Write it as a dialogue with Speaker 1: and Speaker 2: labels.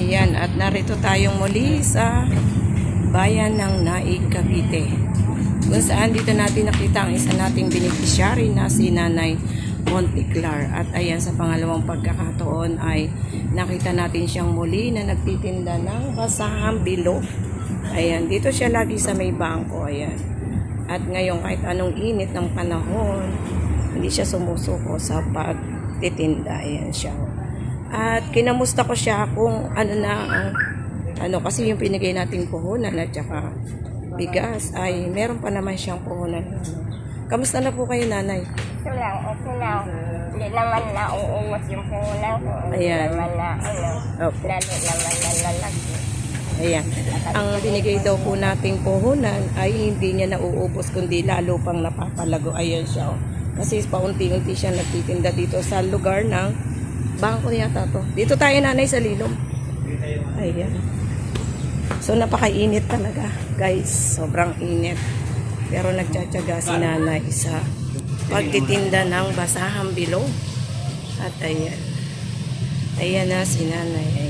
Speaker 1: Ayan, at narito tayong muli sa bayan ng Naig, Cavite. Kung saan dito natin nakita ang isa nating beneficiary na si Nanay Monteclar. At ayan, sa pangalawang pagkakataon ay nakita natin siyang muli na nagtitinda ng basahang bilog. Ayan, dito siya lagi sa may bangko. Ayan. At ngayon, kahit anong init ng panahon, hindi siya sumusuko sa pagtitinda. Ayan siya. At kinamusta ko siya kung ano na ang ano kasi yung pinigay nating puhunan at saka bigas ay meron pa naman siyang puhunan. Kamusta na po kayo nanay?
Speaker 2: Ito lang, okay lang. Hindi naman na uuwas yung puhunan ko. Hindi
Speaker 1: Ayan.
Speaker 2: naman na, ano,
Speaker 1: Opo.
Speaker 2: lalo naman na lalaki.
Speaker 1: Ayan. Ang binigay daw po nating puhunan ay hindi niya nauubos kundi lalo pang napapalago. Ayan siya. Oh. Kasi paunti-unti siya nagtitinda dito sa lugar ng bangko yata to. Dito tayo nanay sa Lilom. Ayan. So napakainit talaga guys. Sobrang init. Pero nagtsatsaga si nanay sa pagtitinda ng basahang bilog. At ayan. Ayan na si nanay. Ayan.